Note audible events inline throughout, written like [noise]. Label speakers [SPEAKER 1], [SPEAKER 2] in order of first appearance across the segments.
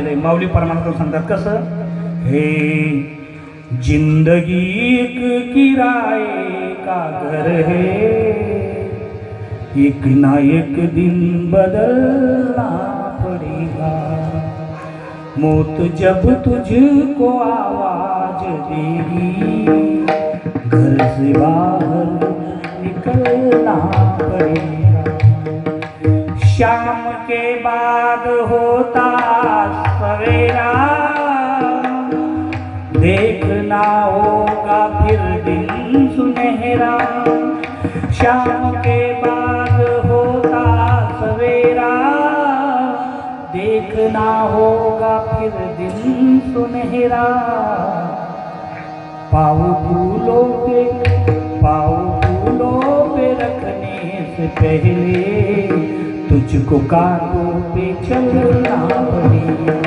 [SPEAKER 1] माऊली परमात्मा सांगतात, कसं? हे ज़िंदगी एक किराए का घर है? एक ना एक दिन बदलना पड़ेगा। मौत जब तुझको आवाज़ देगी, घर से बाहर निकलना पड़ेगा। शाम के बाद होता सवेरा देखना होगा फिर दिन सुनहरा। शाम के बाद होता सवेरा। देखना होगा फिर दिन सुनहरा। पाँव फूलों पे, पाँव फूलों पे रखने से पहले तुझको कांटों पे चलना पड़ेगा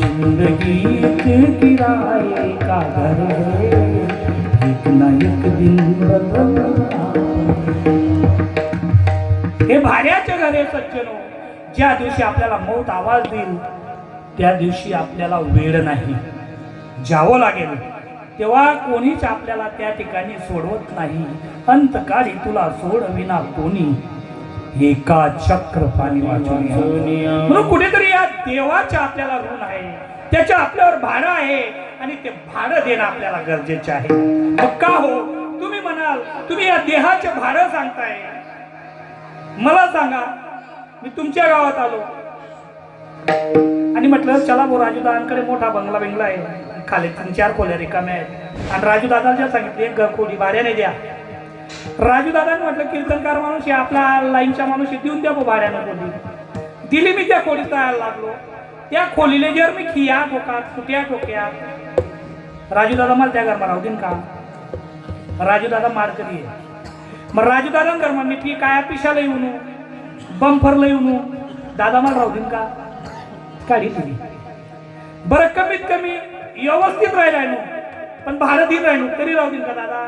[SPEAKER 1] जिंदगी किराए का घर है एक ना एक दिन हे भाड्याचे घर आहे सज्जनो. ज्या दिवशी आपल्याला मौत आवाज देईल त्या दिवशी आपल्याला वेळ नाही. जावं लागेल. तेव्हा कोणीच आपल्याला त्या ठिकाणी सोडवत नाही. अंतकाळी तुला सोडविना कोणी? एका चक्र पाणी वाचून म्हणून कुठेतरी या देवाच्या आपल्याला ऋण आहे. त्याच्या आपल्यावर भाडं आहे आणि ते भाडं देणं आपल्याला गरजेचे आहे. मग का हो? तुम्ही म्हणाल तुम्ही या देहाचे भाडं सांगताय. मला सांगा मी तुमच्या गावात आलो. आणि म्हटलं चला भाऊ राजू दादांकडे मोठा बंगला बिंगला आहे. खाली तीन चार खोल्या रिकाम्या आहेत. आणि राजू दादांच्या सांगितले एक घर खोली भाड्याने द्या. राजूदादाने म्हटलं कीर्तनकार माणूस आहे आपला लाईनच्या माणूस देऊन द्या भाऊ भाड्यानं खोली. दिली मी त्या खोलीत राहायला लागलो. त्या खोलीले जर मी खिया ठोकात फुट्या ठोक्यात राजूदादा मला त्या गरमा राहू देईन का? राजू दादा मारकरी मग राजूदादा गरमा मी ठीक काय पिशाला येऊन बंफरला येऊन दादा मला राहू देईन का? काढी तुम्ही. बरं कमीत कमी व्यवस्थित राहिलाय आहे नो पण भाडं दिन राहिलो तरी राहू देईन का दादा?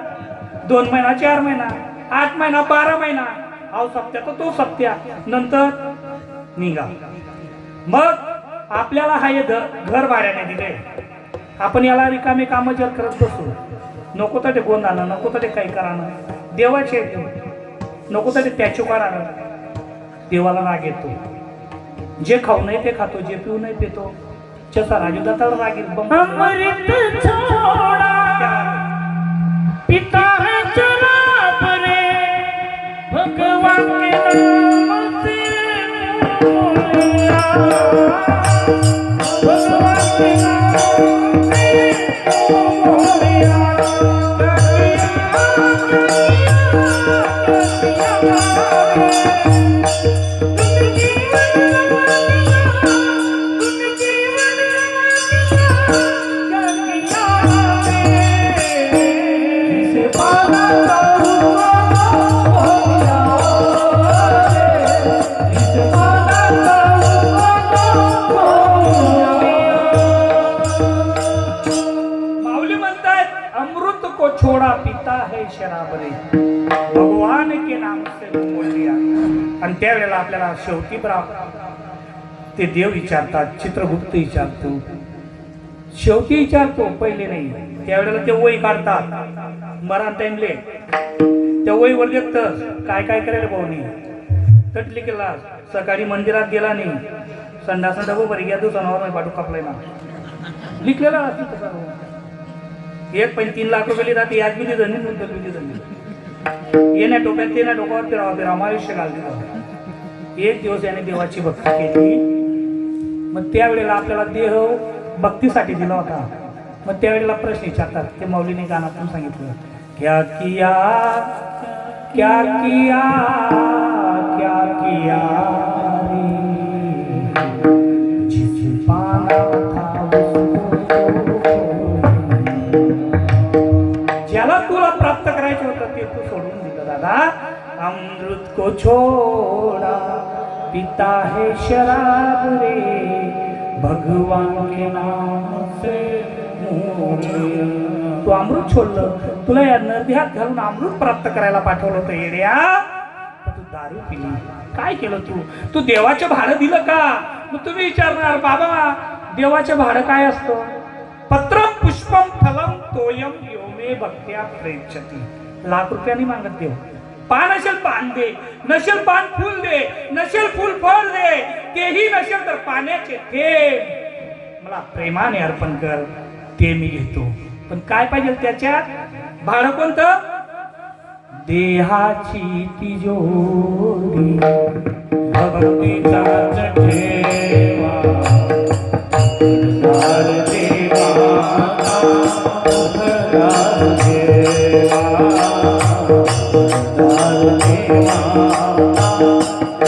[SPEAKER 1] दोन महिना चार महिना आठ महिना बारा महिना. अहो सप्त्या तर तो सप्त्या. नंतर निघा. मग आपल्याला हा हे घर भाड्याने दिले आपण याला रिकामे कामं जर करत बसू नको तर ते गोंधानं नको तर ते काही करानं देवाचे नको तर ते त्याचे करानं देवाला राग येतो. जे खाऊ नाही ते खातो जे पिऊ नाही पितो. जसा राजू दत्ताला राग
[SPEAKER 2] येतो पिता है शराब रे भगवान के नाम से भगवान के नाम से
[SPEAKER 1] त्यावेळेला आपल्याला शेवटी प्राप्त ते देव विचारतात चित्रगुप्त विचारतो. शेवटी विचारतो पहिले नाही. त्यावेळेला ते वही काढतात. मरण टाइमले त्या वहीवर देखत काय काय करायला भाऊनी? तटली केला सकाळी मंदिरात गेला नाही. संडासा डबो या घ्या दुसऱ्यावर नाही पाठू कापलाय ना लिखलेला असतो एक पण तीन लाख रुपये जाते याच बी दिलं नाही मुद्दल बी येण्या टोप्यात ते ना डोक्यावर फिरावा फिरावा आयुष्य घालते एक दिवस याने देवाची भक्ती केली. मग त्यावेळेला आपल्याला देह भक्तीसाठी दिला होता. मग त्यावेळेला प्रश्न विचारतात ते मौलीने गाण्यातून सांगितलं. क्या किया क्या किया क्या किया ज्याला तुला प्राप्त करायचं होतं ते तू सोडून दिलं दादा. अमृत को छोड़ा पिता है शराब रे भगवान के नाम से तू अमृत सोडलं तुला या नद्यात घालून अमृत प्राप्त करायला पाठवलं होतं येड्या. तू दारू पिली. काय केलं तू? तू देवाचं भाडं दिलं का? मग तुम्ही विचारणार बाबा देवाचं भाडं काय असतं? पत्रम पुष्पम फलम तोयम योमे भक्त्या प्रेक्षती. लाख रुपयांनी मागत देव. पान असेल पान दे नसेल पान फुल दे नसेल फुल फळ दे तेही नसेल तर पाण्याचे थेंब. मला प्रेमाने अर्पण कर ते मी घेतो. पण काय पाहिजे त्याच्यात? भाडं कोणतं? देहाची तिजोरी. भक्तीचाच ठेवा Hare Rama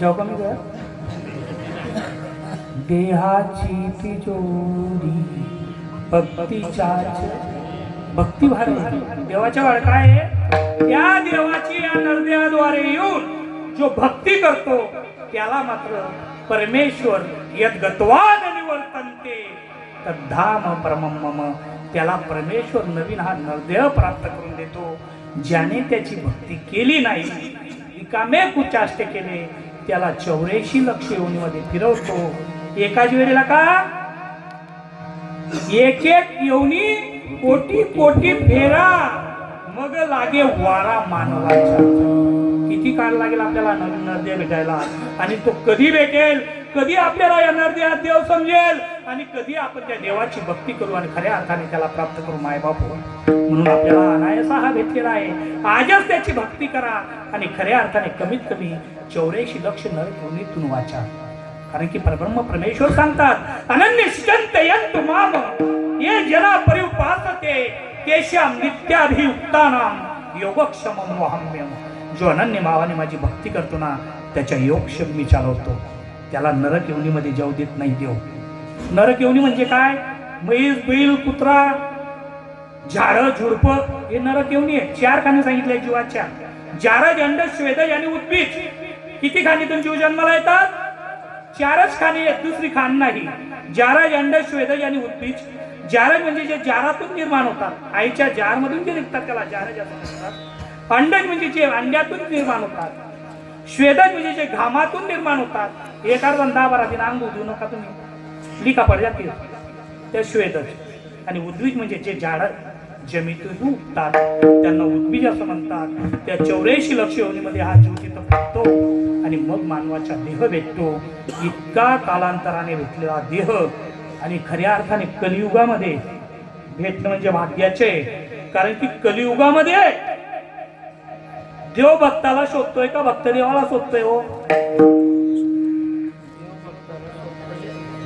[SPEAKER 1] जेव्हा कमी कर देहाची तिजोरी भक्तीच्या भक्ती भारी देवाच्या बाळ काय आहे त्या देवाची या नरदेहाद्वारे येऊन जो भक्ती करतो त्याला मात्र परमेश्वर यद गत्वान निवर्तनते तद्धाम परमम मम। त्याला परमेश्वर नवीन हा नरदेह प्राप्त करून देतो ज्याने त्याची भक्ती केली नाही. रिकामे कुचाष्ट केले त्याला चौऱ्याऐंशी लक्ष योनीमध्ये फिरवतो. एकाच वेळेला का? एक एक येऊनी कोटी कोटी फेरा. मग लागे वारा मानवाचा. किती काळ लागेल आपल्याला नवीन भेटायला? आणि तो कधी भेटेल? कधी आपल्याला येणार ते देव समजेल? आणि कधी आपण त्या देवाची भक्ती करू आणि खऱ्या अर्थाने त्याला प्राप्त करू माय बापू म्हणून आपल्याला अनायसा हा भेटलेला आहे. आजच त्याची भक्ती करा आणि खऱ्या अर्थाने कमीत कमी चौऱ्याऐंशी लक्ष नर वाचा. कारण की परब्रह्म परमेश्वर सांगतात अनन्य शिचंतयंत माम ये जना परिउपासते तेश्याम नित्याभियुक्तानाम योगक्षम मोहम्यम जो अनन्य मावाने माझी भक्ती करतो ना त्याच्या योगक्षम मी चालवतो. त्याला नरक येवणीमध्ये जाऊ देत नाही देव. नरक येवणी म्हणजे काय? म्हैस बैल कुत्रा झाड झुडप हे नरक येवणी आहे चार खाणे सांगितले जीवाच्या. जारज अंड श्वेदज आणि उद्भिज. किती खाणीतून जीव जन्माला येतात? चारच खाणी आहेत दुसरी खाण नाही. जारज अंड श्वेदज आणि उद्भिज. जारज म्हणजे जे जारातून निर्माण होतात. आईच्या जार मधून जे निघतात त्याला जारज असं म्हणतात. अंडज म्हणजे जे अंड्यातून निर्माण होतात. श्वेदज म्हणजे जे घामातून निर्माण होतात. एका दहा बारा दिन अंग उधू नका तुम्ही. लिखा पड जातील त्या श्वेदज आणि उद्वीज म्हणजे जे झाड जमिनीतून उठतात त्यांना उद्भिज असं म्हणतात. त्या चौऱ्याऐंशी लक्ष योनीमध्ये हा जीव तिथं भेटतो आणि मग मानवाचा देह भेटतो. इतका कालांतराने भेटलेला देह आणि खऱ्या अर्थाने कलियुगामध्ये भेटणं म्हणजे भाग्याचे कारण की कलियुगामध्ये देव भक्ताला शोधतोय का भक्त देवाला शोधतोय हो?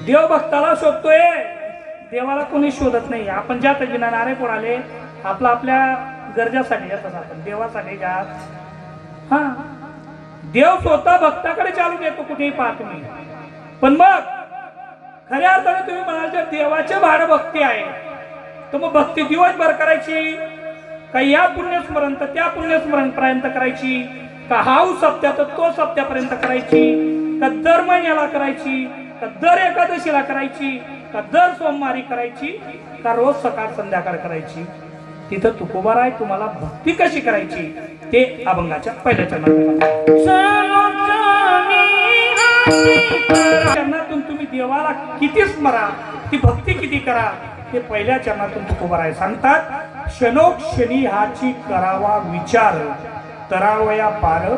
[SPEAKER 1] देव भक्ताला शोधतोय. देवाला कोणी शोधत नाही. आपण ज्या तज्ञ नारे आले आपला आपल्या गरजासाठी जातात आपण. देवासाठी जात हा. देव स्वतः भक्ताकडे चालू देतो कुठेही पाहत तुम्ही पण मग खऱ्या अर्थाने तुम्ही म्हणाल तर देवाचे भाड भक्ती आहे तर मग भक्ती दिवसभर करायची. का या पुण्यस्मरण तर त्या पुण्यस्मरण पर्यंत करायची? का हाऊ सप्त्या तर तो सप्त्यापर्यंत करायची? का दर महिन्याला करायची? का दर एकादशीला करायची? का दर सोमवारी करायची? का रोज सकाळ संध्याकाळ करायची? तिथं तुकोबार आहे तुम्हाला भक्ती कशी करायची? ते अभंगाच्या पहिल्या चरणात चरणातून तुम्ही देवाला किती स्मरा ती भक्ती किती करा ते पहिल्या चरणातून तुकोबार आहे. सांगतात क्षणोक्षणी हाची करावा विचार तरावया पार.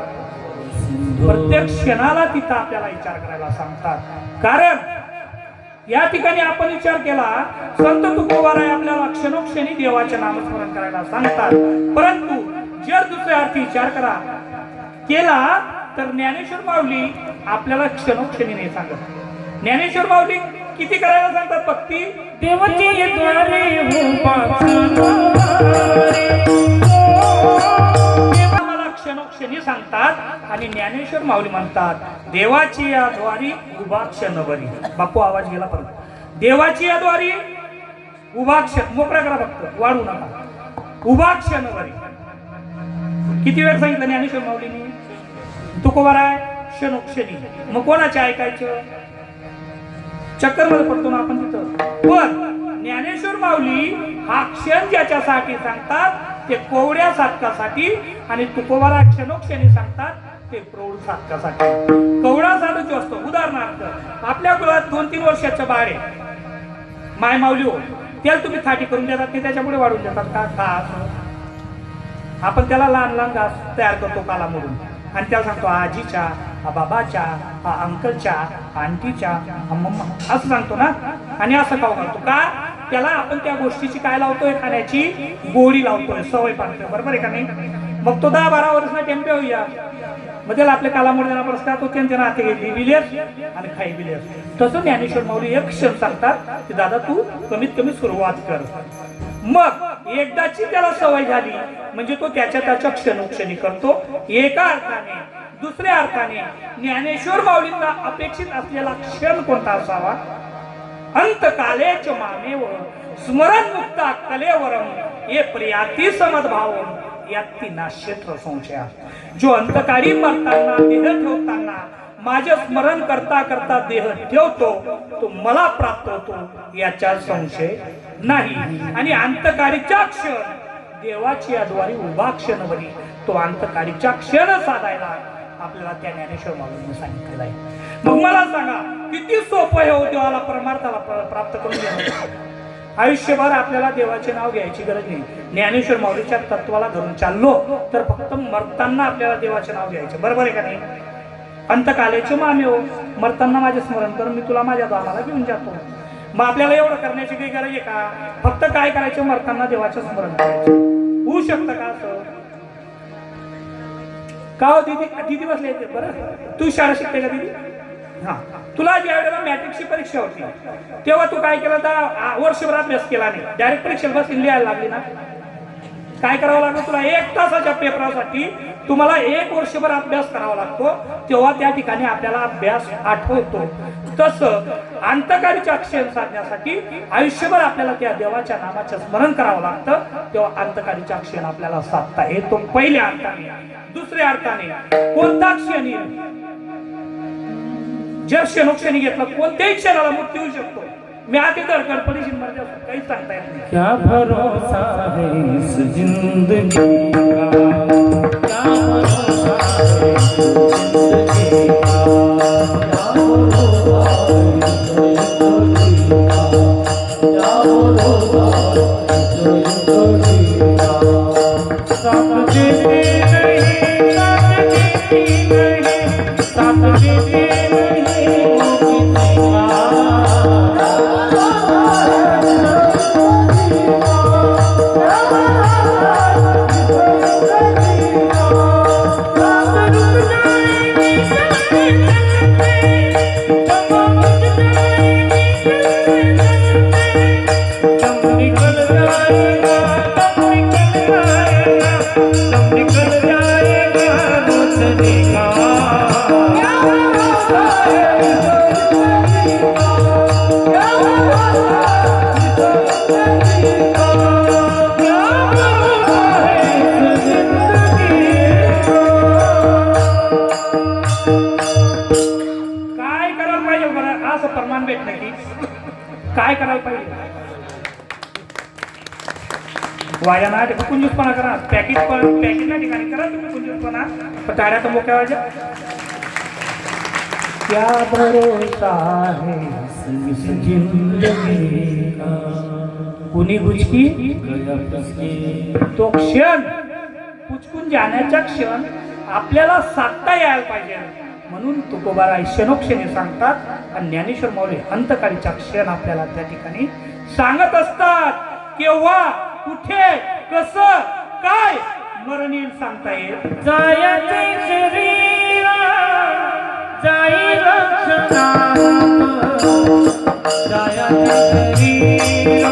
[SPEAKER 1] प्रत्येक क्षणाला तिथं आपल्याला विचार करायला सांगतात. कारण या ठिकाणी आपण विचार केला संत तुकोबाराय आपल्याला क्षणोक्षणी देवाचे नामस्मरण करायला सांगतात. परंतु जर दुसऱ्या अर्थी विचार करा केला तर ज्ञानेश्वर माऊली आपल्याला क्षणोक्षणी नाही सांगत. ज्ञानेश्वर माऊली किती करायला सांगतात भक्ती?
[SPEAKER 2] देवाची द्वारे
[SPEAKER 1] देवा मला क्षणोक्षणी सांगतात आणि ज्ञानेश्वर माऊली म्हणतात देवाची या द्वारी उभा क्षणभरी बापू आवाज गेला परत. देवाची या द्वारी उभा क्षण. मोकळा करा फक्त वाढू नका. उभा क्षणभरी किती वेळ सांगितलं ज्ञानेश्वर माऊलीने? तुकोबार आहे क्षणोक्षणी. मग कोणाचे ऐकायचं? चक्करमध्ये पडतो ना आपण तिथं. पण ज्ञानेश्वर माऊली हा क्षण ज्याच्यासाठी सांगतात ते कोवड्या साधकासाठी आणि तुकोबारा क्षणोक्षणी सांगतात ते प्रौढ साधकासाठी. कवडा साधूच जो असतो उदाहरणार्थ आपल्या कुळात दोन तीन वर्षाच्या बाळ आहे. माय माऊली हो त्याला तुम्ही थाटी करून देतात ते त्याच्यामुळे वाढून देतात. का? घास आपण त्याला लहान लहान घास तयार करतो काला म्हणून आणि त्याला सांगतो आजीच्या हा बाबाच्या हा अंकलच्या आंटीच्या हा मम्मा. असं सांगतो ना. आणि असं खाऊ घालतो का? त्याला आपण त्या गोष्टीची काय लावतोय खाण्याची गोडी लावतोय सवय पाडतोय बरोबर आहे का नाही? मग तो दहा बारा वर्ष टेम्पे होऊया मग त्याला आपल्या कालामुळे देणार प्रस्ताव तो त्यांच्या नाते घेतली विलियस आणि खाई विलियस तसं ज्ञानेश्वर माऊली एक क्षण सांगतात की दादा तू कमीत कमी सुरुवात कर. मग एकदाची त्याला सवय झाली. म्हणजे तो त्याच्या त्याच्या क्षणोक्षणी करतो. एका अर्थाने दुसऱ्या अर्थाने ज्ञानेश्वर माऊलींना अपेक्षित असलेला क्षण कोणता असावा? अंतकालेच मामेव स्मरण मुक्ता कलेवरम ये प्रियाती समदभाव याती नाश्यत्र संशया. जो अंतकाळी मरताना देह ठेवताना माझे स्मरण करता करता देह ठेवतो तो मला प्राप्त होतो याचा संशय. नाही. आणि अंतकारीच्या क्षण. देवाची याद्वारे उभा क्षण बनी. तो अंतकारीच्या क्षण साधायला आपल्याला त्या ज्ञानेश्वर माऊलीने सांगितलेलं आहे. मग मला सांगा किती सोपं आहे देवाला परमार्थाला प्राप्त करून घेणं? आयुष्यभर आपल्याला देवाचे नाव घ्यायची गरज नाही. ज्ञानेश्वर माऊलीच्या तत्वाला धरून चाललो तर फक्त मरताना आपल्याला देवाचे नाव घ्यायचे. बरोबर आहे का नाही? अंतकालेचे मामे हो मरताना माझे स्मरण कर मी तुला माझ्या दामाला घेऊन जातो. मग आपल्याला एवढं करण्याची काही गरज आहे का? फक्त काय करायचं? मरताना देवाच्या स्मरण करायचं होऊ शकतं का असं? का हो दीदी? दीदी बसले येते बरं. तू शाळा शिकते का दीदी? हा. तुला ज्या वेळेला मॅट्रिकची परीक्षा होती तेव्हा तू काय केलं तर वर्षभर अभ्यास केला नाही. डायरेक्ट परीक्षेला बसून लिहायला लागली ना. काय करावं लागलं तुला? एक तासाच्या पेपरासाठी तुम्हाला एक वर्षभर अभ्यास करावा लागतो. तेव्हा त्या ठिकाणी आपल्याला अभ्यास आठवतो. तसं अंतकाळीच्या क्षण साधण्यासाठी आयुष्यभर आपल्याला त्या देवाच्या नामाचं स्मरण करावं लागतं तेव्हा अंतकाळीच्या क्षण आपल्याला साधता येतो पहिल्या अर्थाने. दुसऱ्या अर्थाने कोणता क्षण? येईल जर क्षणोक्षणी घेतलं कोणत्याही क्षणाला मुक्ती होऊ शकतो. मी आधी तर गडपडीशी काही सांगता येत नाही.
[SPEAKER 2] क्या भरोसा है इस जिंदगी का?
[SPEAKER 1] Thank you. वाया कुंजूसपणा करा. पॅकेज पण पॅकेज ना ठिकाणी करा तुम्ही कुंजूसपणा. पण तर मोक्या वाजा क्या भरोसा है इस जिंदगी का? कुणी गुचकी तो क्षण पुचकून जाण्याचा क्षण आपल्याला साधता यायला पाहिजे. म्हणून तुकोबारा क्षणोक्षणी सांगतात. आणि ज्ञानेश्वर माऊली अंतकाळीचा क्षण आपल्याला त्या ठिकाणी सांगत असतात. केव्हा? कुठे कसं काय? मरण येईल सांगता येईल.
[SPEAKER 2] जायचे शरीरा जाई रक्षणात. जायाची घरी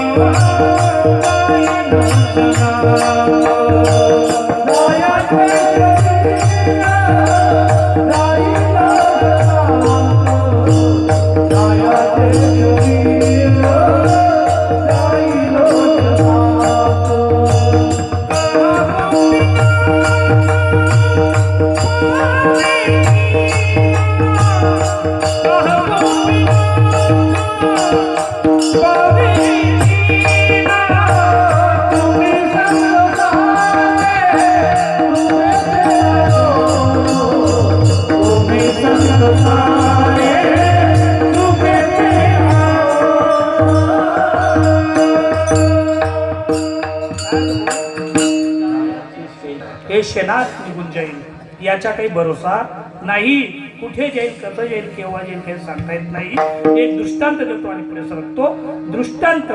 [SPEAKER 2] जाई
[SPEAKER 1] याचा काही भरोसा नाही. कुठे जाईल कसं जाईल केव्हा जाईल काही सांगता येत नाही. एक दृष्टांत देतो आणि पुढे सरकतो. दृष्टांत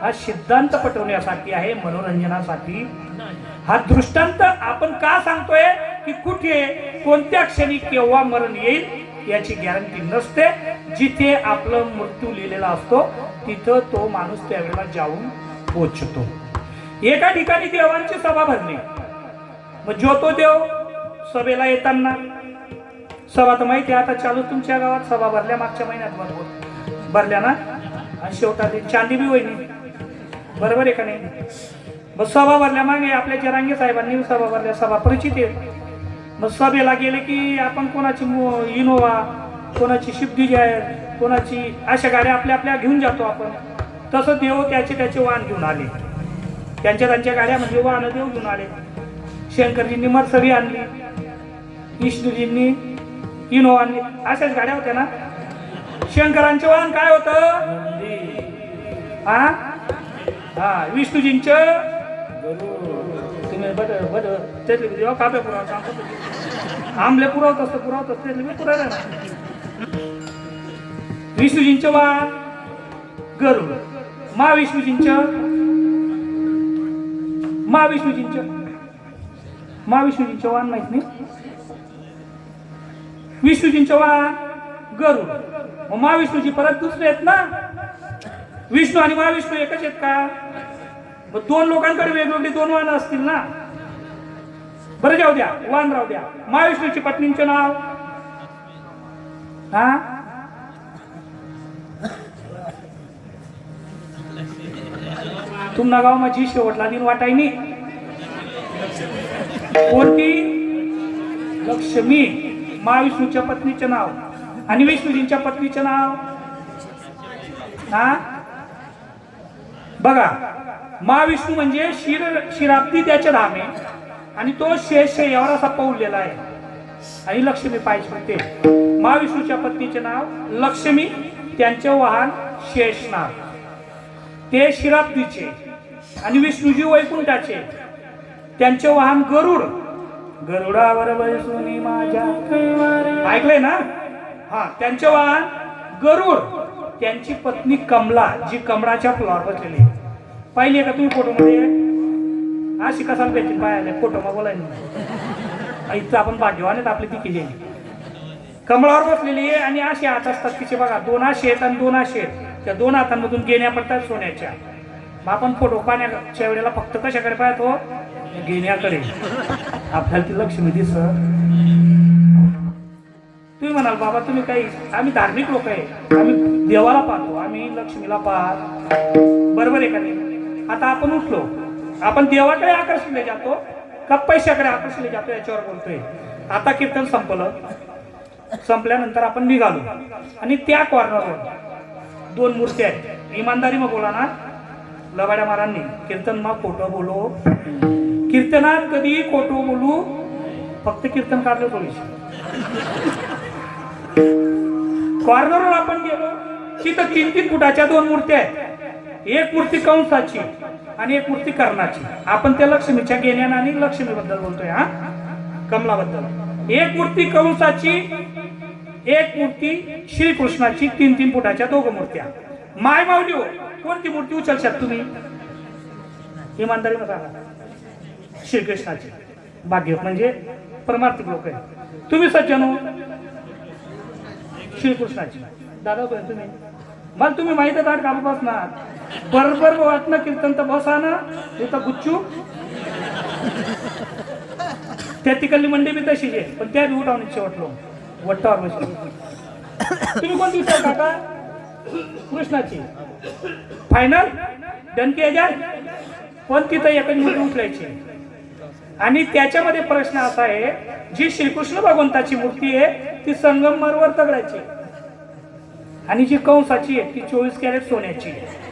[SPEAKER 1] हा सिद्धांत पटवण्यासाठी आहे मनोरंजनासाठी. हा दृष्टांत आपण का सांगतोय? की कुठे कोणत्या क्षणी केव्हा मरण येईल याची गॅरंटी नसते. जिथे आपलं मृत्यू लिहिलेला असतो तिथं तो माणूस त्यावेळेला जाऊन पोचतो. एका ठिकाणी देवांची सभा भरली मग जो तो देव सभेला येताना सभा तर माहिती आहे आता चालू तुमच्या गावात सभा भरल्या मागच्या महिन्यात बरोबर भरल्या ना? आणि शेवटा ते चांदी बी वहिनी बरोबर आहे का नाही? मग सभा भरल्या मागे आपल्या जरांगे साहेबांनी सभा भरल्या सभा परिचित आहे मग सभेला गेले की आपण कोणाची मो- इनोवा कोणाची शिफ्ट डिझायर कोणाची अशा गाड्या आपल्या आपल्या घेऊन जातो आपण. तसं देव त्याचे त्याचे वाहन घेऊन आले. त्यांच्या त्यांच्या गाड्या म्हणजे वाहनं देव घेऊन आले. शंकरजींनी मरसरी आणली. विष्णूजींनी इनोवा अशाच गाड्या होत्या ना? शंकरांचे वाहन काय होतं? हा हा विष्णूजींच? तुम्ही बद बद त्यातले देवा काप्या पुरावा सांगतो आंबले पुरवत असतं पुरवत असतं त्यातले मी पुरायला ना वाहन गरुड. महाविष्णूजींचं महाविष्णूजींचं महाविष्णूजींचं वाहन माहीत नाही. विष्णूजींचं वाहन गरुड. मग महाविष्णूजी परत दुसरे आहेत ना? विष्णू आणि महाविष्णू एकच आहेत का? मग दोन लोकांकडे वेगवेगळी दोन वाहनं असतील ना? बरं जाऊ द्या वाहन राहू द्या. महाविष्णूची पत्नींचे नाव? हा? तुमना गाव माझी शेवटला दिन वाटायनी. कोणती? लक्ष्मी. महाविष्णूच्या पत्नीचे नाव. आणि विष्णूजींच्या पत्नीचे नाव? हा? बघा महाविष्णू म्हणजे शिर शिराब्दी त्याचे धाम आहे आणि तो शेष यावर असा पौललेला आहे. आणि लक्ष्मी पाहिजे होते महाविष्णूच्या पत्नीचे नाव लक्ष्मी त्यांचे वाहन शेषनाग. ते शिराब्दीचे आणि विष्णूजी वैकुंठाचे त्यांचे वाहन गरुड गरुडावर बैसुनी माझ्या ऐकलंय ना? हा त्यांच्या वाहन गरुड त्यांची पत्नी कमला जी कमळाच्या फ्लॉर बसलेली आहे. पाहिली आहे का तुम्ही फोटोमध्ये? अशी कसाला पाहिजे पाहायला. फोटो मग बोलायला इथं आपण भाग्यवान आपली ती केली कमळावर बसलेली आहे आणि असे हात असतात तिचे बघा. दोन आशे आहेत आणि दोन आशे आहेत. त्या दोन हातांमधून गेण्या पडतात सोन्याच्या. मग आपण फोटो पाण्याच्या वेळेला फक्त कशाकडे पाहतो? गेण्याकडे. आपल्याला ती लक्ष्मी दिसत तुम्ही म्हणाल बाबा तुम्ही काही आम्ही धार्मिक लोक आहे. आम्ही देवाला पाहतो आम्ही लक्ष्मीला पाहत. बरोबर आहे का नाही? आता आपण उठलो. आपण देवाकडे आकर्षले जातो का पैशाकडे आकर्षले जातो याच्यावर बोलतोय? आता कीर्तन संपलं. संपल्यानंतर आपण निघालो. आणि त्या कॉर्नरवर दोन मूर्ती आहेत. इमानदारी मग बोला ना. लबाड्या मारांनी कीर्तन मग खोटं बोलो. कीर्तनात कधी खोटं बोलू फक्त कीर्तन काढलं थोडीशी कॉर्नरवर आपण गेलो तिथं तीन तीन फुटाच्या दोन मूर्त्या आहेत. एक मूर्ती कंसाची आणि एक मूर्ती कर्णाची. आपण त्या लक्ष्मीच्या गेण्यानं आणि लक्ष्मीबद्दल बोलतोय हा? कमलाबद्दल. एक मूर्ती कंसाची एक मूर्ती श्रीकृष्णाची तीन तीन फुटाच्या दोघं मूर्त्या. माय माऊली हो कोणती मूर्ती उचलशात तुम्ही? इमानदारी सांगा. श्रीकृष्णाचे भाग्य म्हणजे परमार्थिक लोक आहे तुम्ही सज्जनो हो. श्रीकृष्णाचे श्रीकृष्णाची. दादा कोण तुम्ही? मला तुम्ही माहीत आहात दाट बसणार बरोबर वाटणं कीर्तन तर बसा ना. इथं गुच्चू. त्या तिकडली मंडी बी तशीच आहे पण त्या बी उठावून शेवटलो वट्टावर बसलो. तुम्ही कोणती विचार काका कृष्णाची. फायनल डनकी याच्यात? पण तिथं एकच मुली उठलायची. आणि त्याच्यामध्ये प्रश्न असा आहे जी श्रीकृष्ण भगवंताची मूर्ती आहे ती संगमरवर तगडायची आणि जी कंसाची आहे ती चोवीस कॅरेट सोन्याची आहे.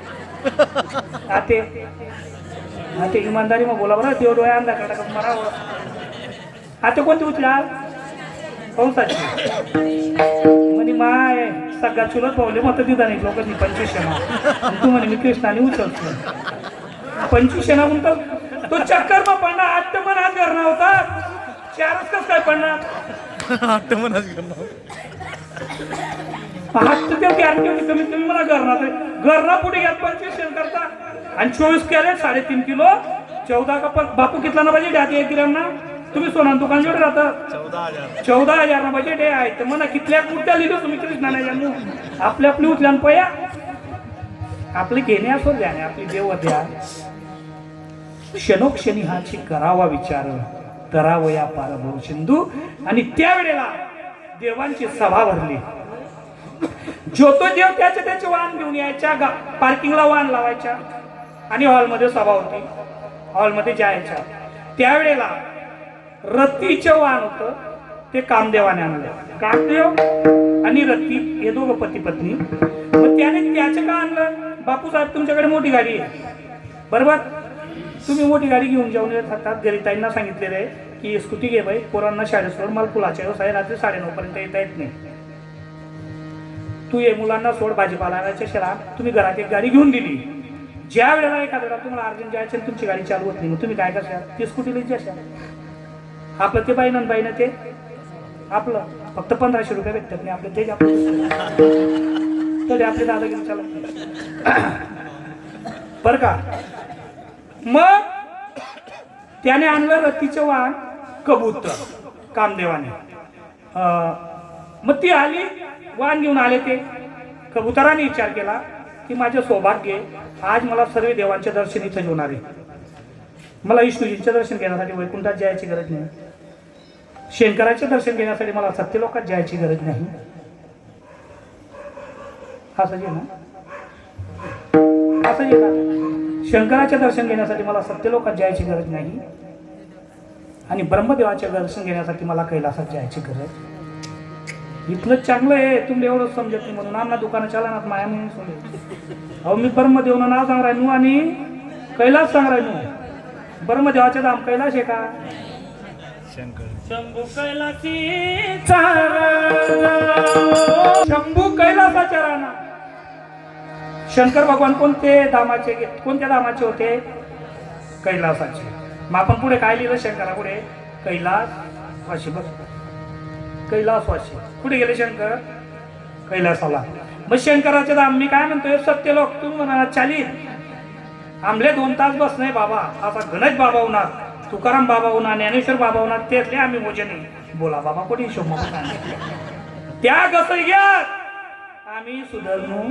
[SPEAKER 1] [laughs] आते. आते इमानदारी मग बोला बरं देव डोळ्या अंधा काढा मरावं आता कोणती उचला कंसाची. म्हणे माय सगळ्या चुलत पावले मग तिथं नाही लोकांनी पंचवीस तू म्हणे मी कृष्णाने उचलतो. पंचवीस शेणा म्हणतो तो चक्कर मग पडणार. आठ तर पण आज करणार होता. चारच कस काय पडणार? हात. तर त्या गॅरंटी होती कमीत कमी मला घरणार घरना पुढे घ्या पंचवीस शेण करता. आणि चोवीस कॅरेट साडेतीन किलो. चौदा का पण बापू कितला ना पाहिजे? द्या एक ग्रॅम ना तुम्ही सोना दुकान जोडे राहता. चौदा हजार. ना बजेट आहे. तर म्हणा कितल्या कुठल्या लिहिलं तुम्ही? कृष्णा नाही जाणू आपली आपली उचल्यान पया. आपले घेणे असो द्याने आपली देव द्या. क्षणोक्षणी हाची करावा विचार तरावया पारभव सिंधू. आणि त्यावेळेला देवांची सभा भरली. जो तो देव त्याचे त्याचे वाहन घेऊन यायच्या गा पार्किंगला वाहन लावायच्या आणि हॉलमध्ये सभा होती. हॉलमध्ये जायच्या त्यावेळेला रतीचे वाहन होतं. ते कामदेवाने आणलं. कामदेव आणि रती हे दोघं पती पत्नी. मग त्याने त्याचं का आणलं? बापू साहेब तुमच्याकडे मोठी गाडी आहे. बरोबर? तुम्ही मोठी गाडी घेऊन जाऊन येत हातात घरी ताईंना सांगितलेलं आहे की स्कूटी घे बाई पोरांना शाळेत सोड मला फुलाच्या व्यवसाय रात्री साडेनऊ पर्यंत येता येत नाही. तू ये मुलांना सोड भाजीपाला आणायच्या शहरात. तुम्ही घरात एक गाडी घेऊन दिली. ज्या वेळेला एखाद्या तुम्हाला अर्जंट जायचे तुमची गाडी चालू होत नाही मग तुम्ही काय करशाल? ती स्कूटी लिहिली असाल आपलं ते बाईनं आणि ते आपलं. फक्त पंधराशे रुपये भेटतात नाही आपलं ते आपलं तरी आपले दादा घेऊन चालत नाही. बरं का? मग त्याने आणलं रतीचं वाहन कबूतर कामदेवाने. मग ती आली वाहन घेऊन आले ते. कबुतराने विचार केला की माझे सौभाग्य आज मला सर्व देवांचे दर्शन इथं होणार आहे. मला विष्णूजींचे दर्शन घेण्यासाठी वैकुंठात जायची गरज नाही. शंकराचे दर्शन घेण्यासाठी मला सत्य लोकात जायची गरज नाही. असं जे ना? असं जे ना? शंकराचे दर्शन घेण्यासाठी मला सत्यलोकात जायची गरज नाही. आणि ब्रह्मदेवाचे दर्शन घेण्यासाठी मला कैलासात जायची गरज. इथलं चांगलं आहे तुम्ही एवढं समजत नाही म्हणून आमना दुकानं चालणार माया म्हणून समजेल अहो मी ब्रह्मदेवनं नाव सांग राहिनू आणि कैलास सांग राहिनू ब्रह्मदेवाचे दाम कैलास आहे का? शंभू कैलासी शंभू कैलासाच्या राणा शंकर भगवान कोणते धामाचे कोणत्या धामाचे होते? कैलासाचे. मग आपण पुढे काय लिहिलं शंकरा? पुढे कैलास वाशी बघ. कैलासवासी. कुठे गेले शंकर? कैलासाला. मग शंकराचे धाम मी काय म्हणतोय? सत्य लोक तुम्ही म्हणा चालीत. आमले दोन तास बस नाही बाबा. असा गणेश बाबा होणार. तुकाराम बाबा होणार ज्ञानेश्वर बाबा होणार त्यातले आम्ही मोजने बोला बाबा कोणी हिशोब त्या कसं घ्या आम्ही सुधारणू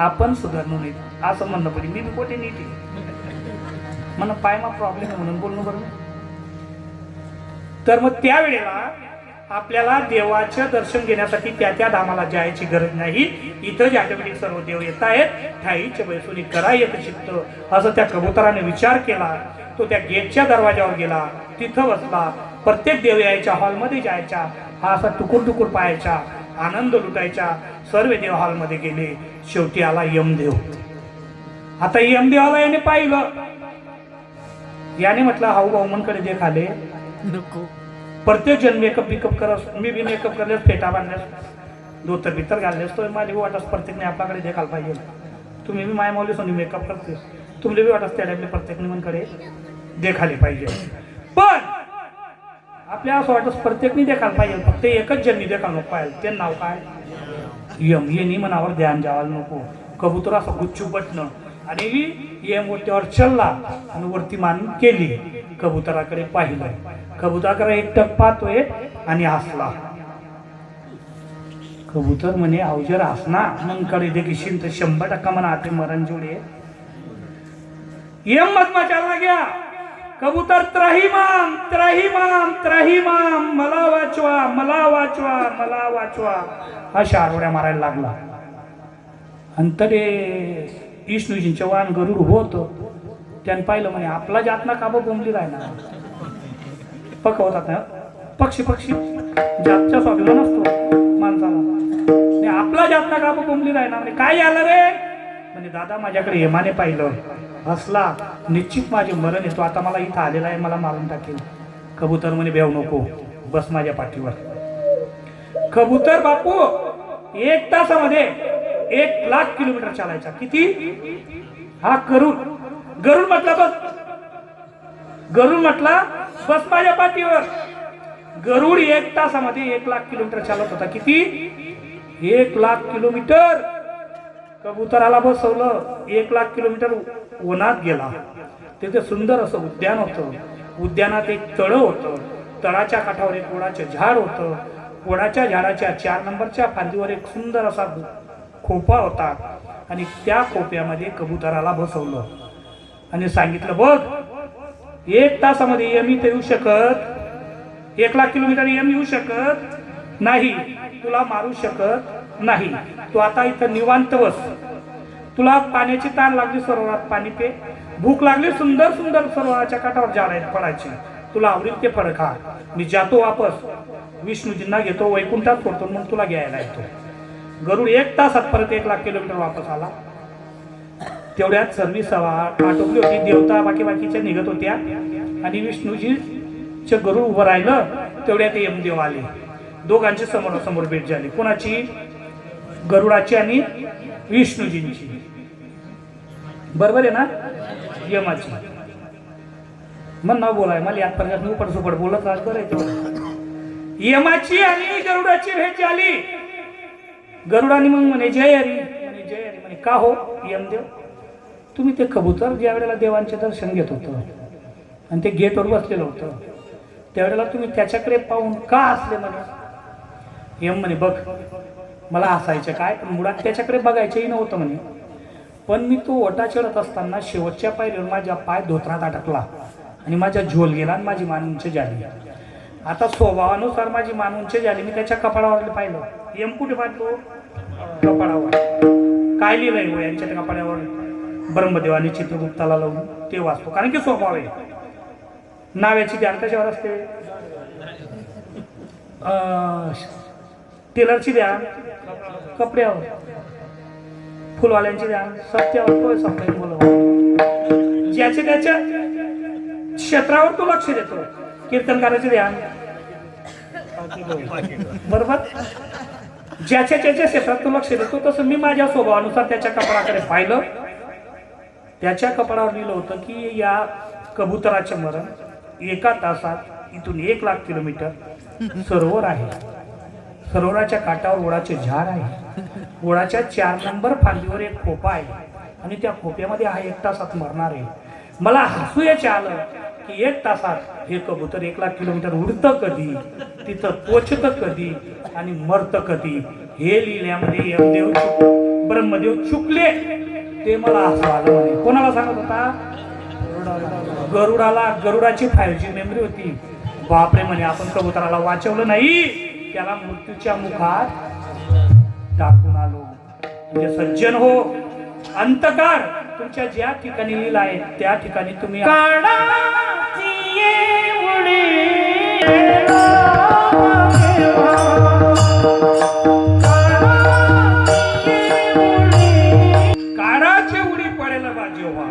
[SPEAKER 1] आपण सुधारणू नाही असं म्हणणं पाहिजे मी बी कोठे नीट आहे. मला पायमा प्रॉब्लेम आहे म्हणून बोलणं बरं. तर मग त्यावेळेला आपल्याला देवाचं दर्शन घेण्यासाठी त्या त्या धामाला जायची गरज नाही. इथं जे ऑटोमॅटिक सर्व देव येत आहेत ठाईच्या बैसुनी करा येत चित्त असं त्या कबुतराने विचार केला. तो त्या गेटच्या दरवाजावर गेला. तिथं बसला. प्रत्येक देव यायच्या हॉलमध्ये जायच्या हा असा टुकूर टुकूर पाहायचा. आनंद लुटायचा. सर्व देव हॉलमध्ये गेले. शेवटी आला यमदेव. आता यमदेवाला याने पाहिलं. याने म्हटलं हाऊ भाऊमनकडे जे खाले.
[SPEAKER 2] नको.
[SPEAKER 1] प्रत्येक जण मेकअप बिकअप करत मी बी मेकअप करल्यास फेटा बांधल्यास धोतर बितर घालल्यास तो माझी वाटस प्रत्येकने आपल्याकडे देखाल पाहिजे तुम्ही be my Mauli Sony makeup करतेस. तुमले बी वाटस त्या टाईपले प्रत्येक निमनकडे देखाले पाहिजे. पण आपल्या असं वाटस प्रत्येकने देखाल पाहिजे फक्त एकच जणनी देखाल नको पाहिजे ते नाव काय? यम ये मनावर ध्यान द्यावायला नको कबुतर असं गुच्चू बटणं आणि यम वरतीवर चढला आणि वरती मान केली कबुतराकडे पाहिलं कबुतराकडे एकटक पाहतोय आणि हसला कबूतर म्हणे अवजर हसना मग कडे देखील तर शंभर टक्का म्हणा आते मरण जोडे। यम मधमाशाला गया कबूतर त्राहिमाम त्राहिमाम त्राहिमाम मला वाचवा मला वाचवा मला वाचवा. हा शारोड्या मारायला लागला. अंतरे विष्णूजींचे वाहन गरुड होत त्यानं पाहिलं म्हणे आपला जातना काबा बोंबली राहिला पकवतात ना पक्षी पक्षी. जातच्या स्वाभिमान असतो माणसाला. आपला जातना काबा बोंबली राहिला म्हणजे काय आलं रे? म्हणजे दादा माझ्याकडे हेमाने पाहिलं हसला निश्चित माझे मरण येतो आता मला इथं आलेला आहे मला मारून टाकेल. कबूतर म्हणे बेव नको बस माझ्या पाठीवर. कबूतर बापू एक तासामध्ये एक लाख किलोमीटर चालायचा. किती? हा गरुड. गरुड म्हटला बस. गरुड म्हटला बस माझ्या पाठीवर. गरुड एक तासामध्ये एक लाख किलोमीटर चालत होता. किती? एक लाख किलोमीटर. कबुतराला बसवलं एक लाख किलोमीटर उन्हात गेला. तिथे सुंदर असं उद्यान होतं. उद्यानात एक तळ होतं. तळाच्या काठावर एक वडाचं झाड होतं. कोडाच्या झाडाच्या चार नंबरच्या फांदीवर एक सुंदर असा खोपा होता. आणि त्या खोप्यामध्ये कबुतराला बसवलं. आणि सांगितलं बघ एक तासामध्ये एम इथे येऊ शकत. एक लाख किलोमीटर यम येऊ शकत. नाही तुला मारू शकत. नाही. तू आता इथं निवांत बस. तुला पाण्याची तार लागली सरोवरात पाणी पे. भूक लागली सुंदर सुंदर सरोवराच्या काठावर झाड पडायची. तुला आवडेल ते फळ खा. मी जातो वापस. विष्णूजींना घेतो वैकुंठात सोडतो म्हणून तुला घ्यायला येतो. गरुड एक तासात परत एक लाख किलोमीटर वापस आला. तेवढ्यात सर्व्हिस आटोपली होती. देवता बाकी बाकीच्या निघत होत्या. आणि विष्णूजीचे गरुड उभं राहिलं. तेवढ्यात यमदेव आले. दोघांची समोर समोर भेट झाली. कोणाची गरुडाची आणि विष्णूजींची. बरोबर आहे ना? यमाची. मग नाव बोलाय मला यात उपट सुपट बोलत राहत बरं आहे यमाची आणि गरुडाची भेट झाली. गरुडाने मग म्हणे जय हरी. म्हणे जय हरी. म्हणे का हो यमदेव? तुम्ही ते कबूतर ज्या वेळेला देवांचे दर्शन घेत होतं आणि ते गेटवर बसलेलं होतं त्यावेळेला तुम्ही त्याच्याकडे पाहून का असले म्हणे? यम म्हणे बघ मला हसायचं काय? पण मुळात त्याच्याकडे बघायचंही नव्हतं म्हणे. पण मी तो ओटा चढत असताना शेवटच्या पायरीवर माझ्या पाय धोत्रात अटकला आणि माझा झोल गेला आणि माझी मान उंच झाली. आता स्वभावानुसार माझी मान उंच झाली. मी त्याच्या कपाळावर पाहिलं. एम कुठे पाहतो? कपाळावर. काय लिहिलंय हो यांच्या त्या कपाळावर? ब्रह्मदेवाने चित्रगुप्ताला लावून ते वाचतो. कारण की स्वभाव आहे. नाव्याची ध्यान कशावर असते? टेलरची द्या कपड्यावर. फुलवाल्यांची द्या सत्यावर तो सप्ताही बोलव ज्याच्या त्याच्या क्षेत्रावर तो लक्ष देतो. कीर्तनकाराचे द्या. बरोबर? ज्याच्या ज्याच्या क्षेत्रात तो लक्ष देतो तसं मी माझ्या स्वभावानुसार त्याच्या कपडाकडे पाहिलं. त्याच्या कपडावर लिहिलं होतं की या कबुतराचे मरण एका तासात इथून एक लाख किलोमीटर सरोवर आहे. सरोवराच्या काठावर ओळाचे झाड आहे. ओळाच्या चार नंबर फांदीवर एक खोपा आहे. आणि त्या खोप्यामध्ये हा एक तासात मरणार आहे. मला हसू याच्या आलं की एक तासात हे कबूतर एक लाख किलोमीटर उडतं कधी? तिथं पोचतं कधी? आणि मरतं कधी? हे लिहिल्यामध्ये यमदेव ब्रह्मदेव चुकले. ते मला हसू आलं म्हणे. कोणाला सांगत होता? गरुडाला. गरुडाची फायव्ह जी मेमरी होती. बापरे म्हणे आपण कबुतराला वाचवलं नाही. त्याला मृत्यूच्या मुखात टाकून आलो. म्हणजे सज्जन हो अंतकार तुमच्या ज्या ठिकाणी लिहिला आहे त्या ठिकाणी तुम्ही
[SPEAKER 2] काळाची
[SPEAKER 1] उडी पडेल जेव्हा.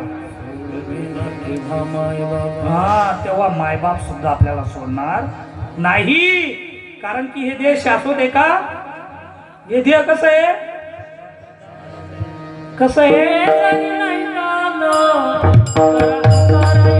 [SPEAKER 1] हा तेव्हा मायबाप सुद्धा आपल्याला सोडणार नाही. कारण की हे देह शाश्वत आहे का? हे देह कसं आहे? कसं आहे?